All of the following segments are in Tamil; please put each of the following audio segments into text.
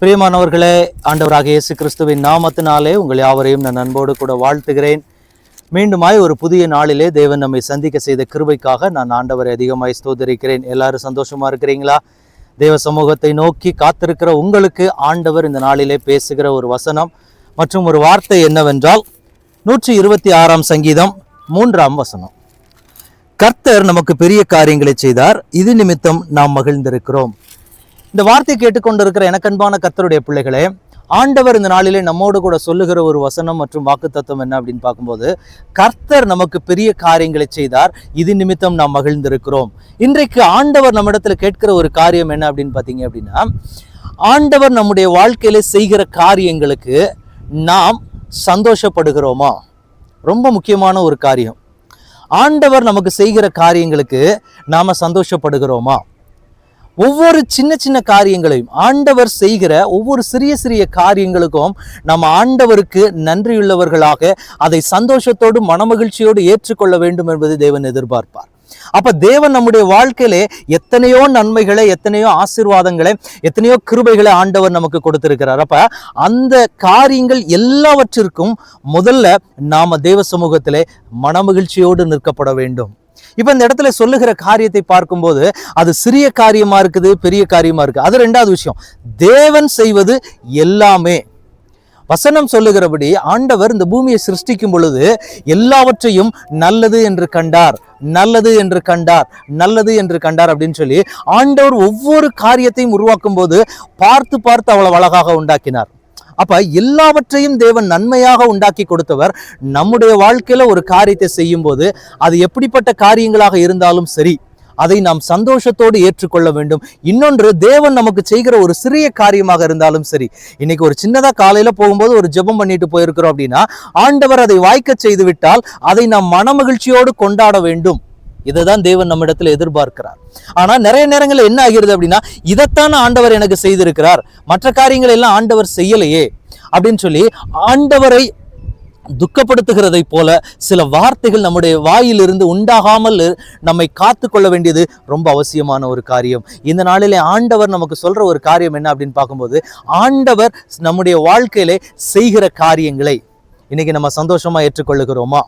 பிரியமானவர்களே ஆண்டவராக இயேசு கிறிஸ்துவின் நாமத்தினாலே உங்கள் யாவரையும் நான் அன்போடு கூட வாழ்த்துகிறேன். மீண்டுமாய் ஒரு புதிய நாளிலே தேவன் நம்மை சந்திக்க செய்த கிருபைக்காக நான் ஆண்டவரை அதிகமாய் ஸ்தோதரிக்கிறேன் எல்லாரும் சந்தோஷமா இருக்கிறீங்களா? தேவ சமூகத்தை நோக்கி காத்திருக்கிற உங்களுக்கு ஆண்டவர் இந்த நாளிலே பேசுகிற ஒரு வசனம் மற்றும் ஒரு வார்த்தை என்னவென்றால் நூற்றி இருபத்தி ஆறாம் சங்கீதம் மூன்றாம் வசனம். கர்த்தர் நமக்கு பெரிய காரியங்களை செய்தார். இது நிமித்தம் நாம் மகிழ்ந்திருக்கிறோம். இந்த வார்த்தை கேட்டுக்கொண்டிருக்கிற எனக்கன்பான கத்தருடைய பிள்ளைகளே ஆண்டவர் இந்த நாளிலே நம்மோடு கூட சொல்லுகிற ஒரு வசனம் மற்றும் வாக்குத்தத்தம் என்ன அப்படின்னு பார்க்கும்போது கர்த்தர் நமக்கு பெரிய காரியங்களை செய்தார். இது நிமித்தம் நாம் மகிழ்ந்திருக்கிறோம். இன்றைக்கு ஆண்டவர் நம்மிடத்தில் கேட்கிற ஒரு காரியம் என்ன அப்படின்னு பார்த்தீங்க அப்படின்னா ஆண்டவர் நம்முடைய வாழ்க்கையில செய்கிற காரியங்களுக்கு நாம் சந்தோஷப்படுகிறோமா? ரொம்ப முக்கியமான ஒரு காரியம். ஆண்டவர் நமக்கு செய்கிற காரியங்களுக்கு நாம சந்தோஷப்படுகிறோமா? ஒவ்வொரு சின்ன சின்ன காரியங்களையும் ஆண்டவர் செய்கிற ஒவ்வொரு சிறிய சிறிய காரியங்களுக்கும் நம்ம ஆண்டவருக்கு நன்றியுள்ளவர்களாக அதை சந்தோஷத்தோடு மனமகிழ்ச்சியோடு ஏற்றுக்கொள்ள வேண்டும் என்பது தேவன் எதிர்பார்ப்பார். அப்ப தேவன் நம்முடைய வாழ்க்கையிலே எத்தனையோ நன்மைகளை எத்தனையோ ஆசீர்வாதங்களை எத்தனையோ கிருபைகளை ஆண்டவர் நமக்கு கொடுத்திருக்கிறார். அப்ப அந்த காரியங்கள் எல்லாவற்றிற்கும் முதல்ல நாம தேவ சமூகத்திலே மனமகிழ்ச்சியோடு நிற்கப்பட வேண்டும். இப்ப இந்த இடத்துல சொல்லுகிற காரியத்தை பார்க்கும்போது அது சிறிய காரியமா இருக்குது பெரிய காரியமா இருக்கு அது ரெண்டாவது விஷயம். தேவன் செய்வது எல்லாமே. வசனம் சொல்லுகிறபடி ஆண்டவர் இந்த பூமியை சிருஷ்டிக்கும் பொழுது எல்லாவற்றையும் நல்லது என்று கண்டார். நல்லது என்று கண்டார். நல்லது என்று கண்டார் அப்படின்னு சொல்லி ஆண்டவர் ஒவ்வொரு காரியத்தையும் உருவாக்கும் போது பார்த்து பார்த்து அவ்வளவு அழகாக உண்டாக்கினார். அப்ப எல்லாவற்றையும் தேவன் நன்மையாக உண்டாக்கி கொடுத்தவர் நம்முடைய வாழ்க்கையில ஒரு காரியத்தை செய்யும் போது அது எப்படிப்பட்ட காரியங்களாக இருந்தாலும் சரி அதை நாம் சந்தோஷத்தோடு ஏற்றுக்கொள்ள வேண்டும். இன்னொன்று தேவன் நமக்கு செய்கிற ஒரு சிறிய காரியமாக இருந்தாலும் சரி இன்னைக்கு ஒரு சின்னதா காலையில போகும்போது ஒரு ஜெபம் பண்ணிட்டு போயிருக்கிறோம் அப்படின்னா ஆண்டவர் அதை வாய்க்க செய்து விட்டால் அதை நாம் மனமகிழ்ச்சியோடு கொண்டாட வேண்டும். இதை தான் தேவன் நம்மிடத்தில் எதிர்பார்க்கிறார். ஆனால் நிறைய நேரங்களில் என்ன ஆகிறது அப்படின்னா இதைத்தான் ஆண்டவர் எனக்கு செய்திருக்கிறார். மற்ற காரியங்களை எல்லாம் ஆண்டவர் செய்யலையே அப்படின்னு சொல்லி ஆண்டவரை துக்கப்படுத்துகிறதை போல சில வார்த்தைகள் நம்முடைய வாயிலிருந்து உண்டாகாமல் நம்மை காத்து கொள்ள வேண்டியது ரொம்ப அவசியமான ஒரு காரியம். இந்த நாளிலே ஆண்டவர் நமக்கு சொல்ற ஒரு காரியம் என்ன அப்படின்னு பார்க்கும்போது ஆண்டவர் நம்முடைய வாழ்க்கையிலே செய்கிற காரியங்களை இன்னைக்கு நம்ம சந்தோஷமா ஏற்றுக்கொள்ளுகிறோமா?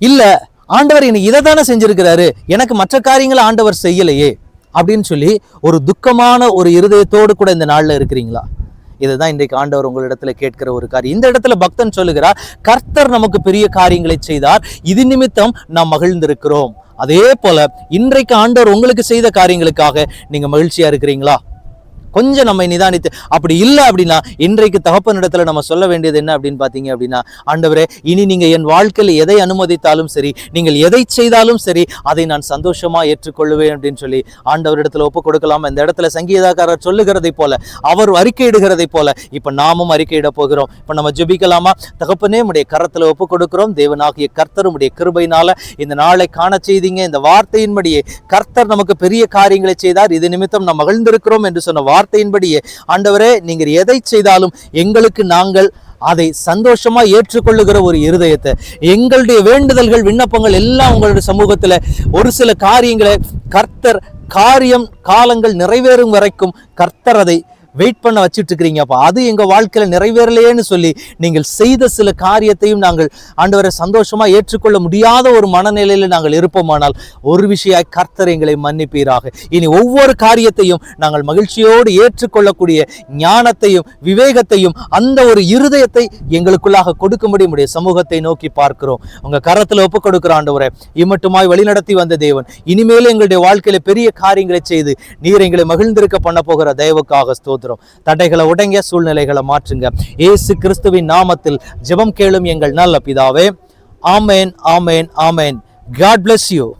இல்லை ஆண்டவர் இன்னைக்கு இதை தானே செஞ்சிருக்கிறாரு? எனக்கு மற்ற காரியங்களை ஆண்டவர் செய்யலையே. அப்படின்னு சொல்லி ஒரு துக்கமான ஒரு இருதயத்தோடு கூட இந்த நாளில் இருக்கிறீங்களா? இதுதான் இன்றைக்கு ஆண்டவர் உங்களிடத்துல கேட்கிற ஒரு காரியம். இந்த இடத்துல பக்தன் சொல்லுகிறார் கர்த்தர் நமக்கு பெரிய காரியங்களை செய்தார். இது நிமித்தம் நாம் மகிழ்ந்திருக்கிறோம். அதே போல இன்றைக்கு ஆண்டவர் உங்களுக்கு செய்த காரியங்களுக்காக நீங்க மகிழ்ச்சியா இருக்கிறீங்களா? கொஞ்சம் நம்மை நிதானித்து அப்படி இல்லை அப்படின்னா இன்றைக்கு தகப்பனிடத்தில் நம்ம சொல்ல வேண்டியது என்ன அப்படின்னு பார்த்தீங்க அப்படின்னா ஆண்டவரே இனி நீங்கள் என் வாழ்க்கையில் எதை அனுமதித்தாலும் சரி நீங்கள் எதை செய்தாலும் சரி அதை நான் சந்தோஷமாக ஏற்றுக்கொள்ளுவேன் அப்படின்னு சொல்லி ஆண்டவரிடத்தில் ஒப்பு கொடுக்கலாம். இந்த இடத்துல சங்கீதக்காரர் சொல்லுகிறதை போல அவர் அறிக்கையிடுகிறதை போல இப்போ நாமும் அறிக்கையிட போகிறோம். இப்போ நம்ம ஜெபிக்கலாமா? தகப்பனே உடைய கரத்தில் ஒப்பு கொடுக்கிறோம். தேவனாகிய கர்த்தர் உடைய கிருபையினால இந்த நாளை காண செய்தீங்க. இந்த வார்த்தையின்படியே கர்த்தர் நமக்கு பெரிய காரியங்களை செய்தார். இது நிமித்தம் நாம் மகிழ்ந்திருக்கிறோம் என்று சொன்ன வார்த்தை வார்த்தையின்படியே ஆண்டவரே நீங்கள் எதை செய்தாலும் எங்களுக்கு நாங்கள் அதை சந்தோஷமா ஏற்றுக்கொள்ளுகிற ஒரு இருதயத்தை எங்களுடைய வேண்டுதல்கள் விண்ணப்பங்கள் எல்லாம் உங்களுடைய சமூகத்துல ஒரு சில காரியங்களை கர்த்தர் காரியம் காலங்கள் நிறைவேறும் வரைக்கும் கர்த்தர் அதை வெயிட் பண்ண வச்சுட்டு இருக்கிறீங்க அது எங்க வாழ்க்கையில நிறைவேறலையேன்னு சொல்லி நீங்கள் செய்த சில காரியத்தையும் நாங்கள் ஆண்டவரை சந்தோஷமா ஏற்றுக்கொள்ள முடியாத ஒரு மனநிலையில நாங்கள் இருப்போமானால் ஒரு விஷயம் கர்த்தர் எங்களை மன்னிப்பீராக. இனி ஒவ்வொரு காரியத்தையும் நாங்கள் மகிழ்ச்சியோடு ஏற்றுக்கொள்ளக்கூடிய ஞானத்தையும் விவேகத்தையும் அந்த ஒரு இருதயத்தை எங்களுக்குள்ளாக கொடுக்கும்படி உடைய சமூகத்தை நோக்கி பார்க்கிறோம். உங்க கரத்துல ஒப்புக் கொடுக்கிற ஆண்டவரை இம்மட்டுமாய் வழிநடத்தி வந்த தேவன். இனிமேல் எங்களுடைய வாழ்க்கையில பெரிய காரியங்களை செய்து நீர் எங்களை மகிழ்ந்திருக்க பண்ண போகிற தயவுக்காக ஸ்தோத்திரம். தடைகளை உடைங்க சூழ்நிலைகளை மாற்றுங்க. இயேசு கிறிஸ்துவின் நாமத்தில் ஜெபம் கேளும் எங்கள் நல்ல பிதாவே. ஆமேன் ஆமேன் ஆமேன். God bless you